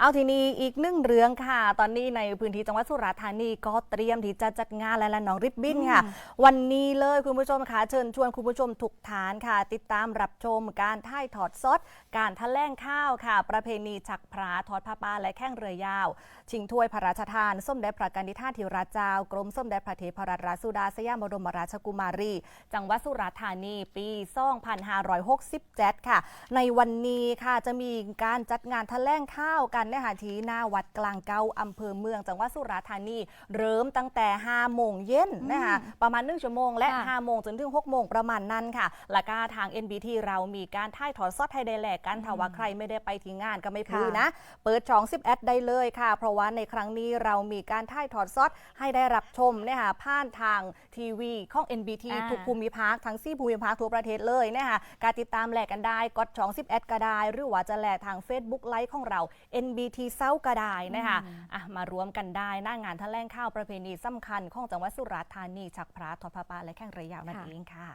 เอาทีนี้อีกหนึ่งเรื่องค่ะ ตอนนี้ในพื้นที่จังหวัดสุราษฎร์ธานีก็เตรียมที่จะจัดงานและละน้องริบบิ้นค่ะ วันนี้เลยคุณผู้ชมค่ะเชิญชวนคุณผู้ชมทุกฐานค่ะ ติดตามรับชมการถ่ายถอดสดการทะแล่งข้าวค่ะ ประเพณีฉักพราทอดผ้าป่าและแข่งเรือยาว ชิงถ้วยพระราชทาน ส้มเด็จพระกนิษฐาธิราชเจ้ากรมส้มเด็จพระเทพรัตนราชสุดาสยามบรมราชกุมารี จังหวัดสุราษฎร์ธานีปี 2567 ค่ะ ในวันนี้ค่ะจะมีการจัดงานทะแล่งข้าวกันนะคะที่หน้าวัดกลางเกาอำเภอเมืองจังหวัดสุราษฎร์ธานี เริ่มตั้งแต่5โมงเย็นนะคะประมาณ1ชั่วโมงและค่ะ5โมงจนถึง6โมงประมาณนั้นค่ะและก็ทาง NBT เรามีการถ่ายถอดสดให้ได้แหลกกันถ้าว่าใครไม่ได้ไปที่งานก็ไม่พลือนะ เปิดช่อง11ได้เลยค่ะ เพราะว่าในครั้งนี้เรามีการถ่ายถอดสดให้ได้รับชมเนี่ยค่ะผ่านทางทีวีของ NBT อ่า ทุกภูมิภาคทั้ง4ภูมิภาคทั่วประเทศเลยนะคะการติดตามแหลกกันได้กดช่อง11ก็ได้ หรือว่าจะแหลกทาง Facebook ไลฟ์ของเรา NBT เศร้าก็ได้นะคะอะมารวมกันได้หน้างานแถลงข่าวประเพณีสำคัญของจังหวัดสุราษฎร์ธานีฉักพระทอดพระป่าและแข่งเรือยาวนั่นค่ะเองค่ะ